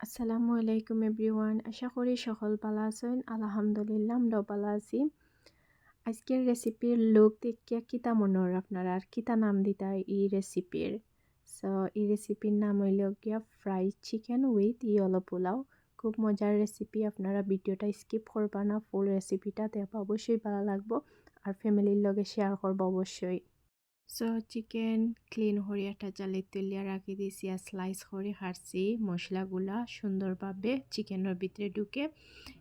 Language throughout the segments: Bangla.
আসসালামু আলাইকুম এভরিওয়ান। আশা করি সকল ভালো আছেন। আলহামদুলিল্লাহ, আমরাও ভালো আছি। আজকের রেসিপির লোক দেখিয়া কিতা মনোর আপনারা? আর কিতা নাম দিতা এই রেসিপির? সো এই রেসিপির নাম হইল গিয়া fry chicken with yellow pulao. খুব মজার রেসিপি আপনারা ভিডিওটা স্কিপ করবা না ফুল রেসিপিটা দেখবা, অবশ্যই ভালো লাগবো। আর ফ্যামিলির লগে শেয়ার করব, অবশ্যই। সো চিকেন ক্লিন করে একটা জালে তুলিয়া রাখি দিছি আর স্লাইস করে হারছি মশলাগুলা সুন্দরভাবে চিকেনের ভিতরে ঢুকে।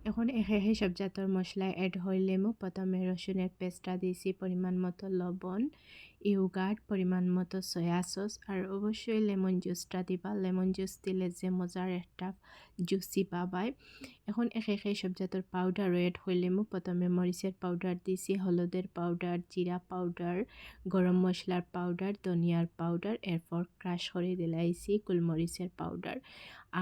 এখন এখে সব জাতর মশলা অ্যাড হইলেমো প্রথমে রসুনের পেস্টটা দিয়েছি পরিমাণ মতো লবণ। ইউগার্ড পরিমাণ মতো সয়া সস আর অবশ্যই লেমন জুসটা দিবা লেমন জুস দিলে যে মজার একটা জুসি পাবাই। এখন একে একে সব জাতর পাউডার এড হইলেমো প্রথমে মরিচের পাউডার দিছি, হলুদের পাউডার জিরা পাউডার গরম মশলার পাউডার ধনিয়ার পাউডার এরপর ক্রাশ করে দিলাইছি গোলমরিচের পাউডার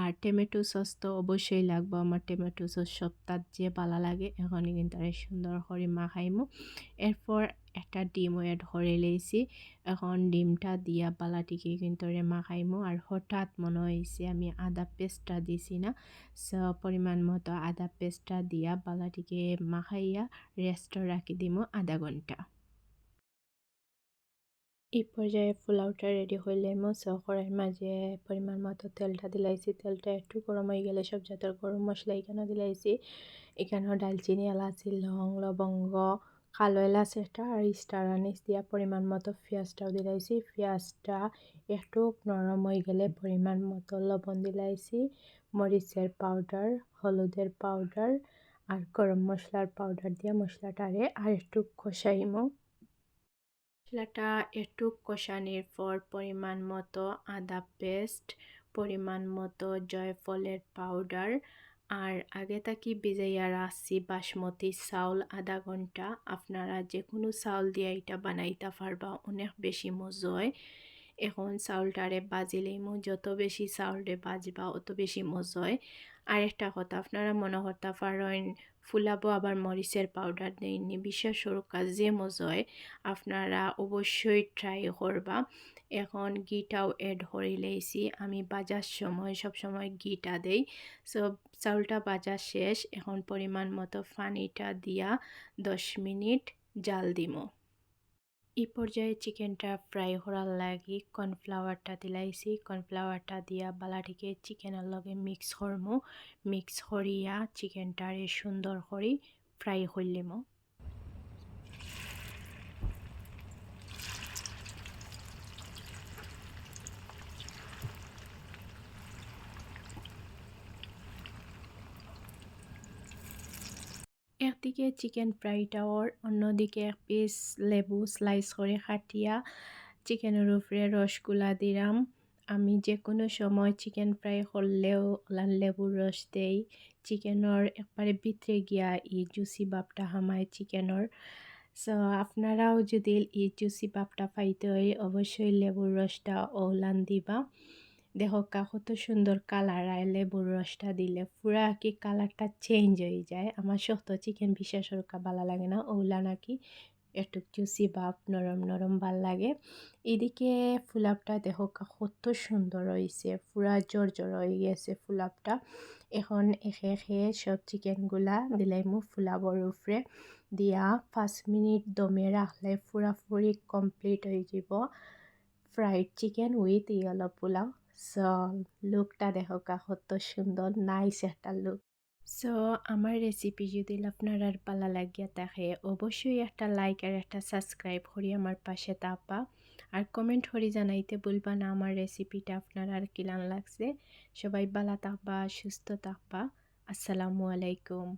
আর টমেটো সস তো অবশ্যই লাগবো আমার টমেটো সস সপ্তাহ যে ভালো লাগে, এখন কিন্তু সুন্দর করে মাখাইমু। এরপর একটা ডিম এড করে লেছি। এখন ডিমটা দিয়া বালাটিকে কিন্তু মাখাইমু আর হঠাৎ মনে হয়েছে আমি আদা পেস্টটা দিছি না। সো পরিমাণ মতো আদা পেস্টটা দিয়া বালাটিকে মাখাইয়া রেস্ট রাখি দিমু আধা ঘণ্টা এই পর্যায়ে পোলাওটা রেডি হইলে মশা কড়াইয়ের মাঝে পরিমাণ মতো তেলটা দিলাইছি। তেলটা একটু গরম হয়ে গেলে সব জাতের গরম মশলা এখানে দিলাইছি। এখানেও ডালচিনি, এলাচি, লং, লবঙ্গ কালো এলাচ একটা আর স্টার আনিস দিয়া পরিমাণ মতো পেঁয়াজটাও দিলাইছি। পেঁয়াজটা একটু নরম হয়ে গেলে পরিমাণ মতো লবণ দিলাইছি, মরিচের পাউডার হলুদের পাউডার আর গরম মশলার পাউডার দিয়ে মশলাটারে আর একটু কষাইমো। মশলাটা একটু কষানির পর পরিমাণ মতো আদা পেস্ট পরিমাণ মতো জয়ফলের পাউডার আর আগে থাকি ভিজাইয়া রাখছি বাসমতি, চাউল, আধা ঘণ্টা। আপনারা যে কোনো চাউল দিয়ে এটা বানাইতে পারবা, অনেক বেশি মজা হয়। এখন চাউলটারে বাজিলেইমু যত বেশি চাউলরে বাজবা, অত বেশি মজা হয় আরেকটা কথা, আপনারা মনে করতে পারেন, ফুলাবো আবার মরিচের পাউডার দেয়নি বিশ্বাস কাজ যে মজা হয় আপনারা অবশ্যই ট্রাই করবা। এখন ঘিটাও এড করে লেছি আমি বাজার সময় সব সময় ঘিটা দেই। সো চাউলটা বাজার শেষ, এখন পরিমাণ মতো পানিটা দিয়া দশ মিনিট জাল দিমো। এই পর্যায়ে চিকেনটা ফ্রাই হওয়ার লাগি কর্নফ্লাওয়ারটা দিলাইছি। কর্নফ্লাওয়ারটা দিয়া বালাটিকে চিকেনের লগে মিক্স হরমো মিক্স হরিয়া চিকেনটারে সুন্দর করে ফ্রাই করলিমো একদিকে চিকেন ফ্রাইটাও অন্যদিকে এক পিস লেবু স্লাইস করে খাটিয়া চিকেনের উপরে রসগুলা দিলাম। আমি যে কোনো সময় চিকেন ফ্রাই করলেও লেবুর রস দেই। চিকেনের একবারে ভিতরে গিয়া ই জুসি বাপটা হামায় চিকেনের। সো আপনারাও যদি এই জুসি বাপটা পাইতে হয়, অবশ্যই লেবুর রসটা ওলান দিবা। দেখো কত সুন্দর কালার আয় লেবুর রসটা দিলে পুরা কি কালারটা চেঞ্জ হয়ে যায়। আমার শক্ত চিকেন বিশেষ ভালো লাগে না, ওগুলা নাকি একটু জুসি বাপ নরম নরম ভালো লাগে। এদিকে ফুলাপটা দেখো কত সুন্দর হয়েছে পুরা জোর জোর হয়ে গেছে ফুলাপটা। এখন এখে এখে সব চিকেনগুলা দিলাই মু ফুলাবর উপরে দিয়া পাঁচ মিনিট দমে রাখলে পুরাপুরি কমপ্লিট হয়ে যাব। Fried chicken with yellow pulao. So লুকটা দেখো কত সুন্দর নাইস একটা লুক সো আমার রেসিপি যদি আপনার পালা লাগিয়া থাকে, অবশ্যই একটা লাইক আর একটা সাবস্ক্রাইব করি আমার পাশে তাপা আর কমেন্ট করি জানাইতে বলবা না, আমার রেসিপিটা আপনার আর কিলান লাগছে। সবাই বালা থাকবা, সুস্থ থাকবা। আসসালামু আলাইকুম।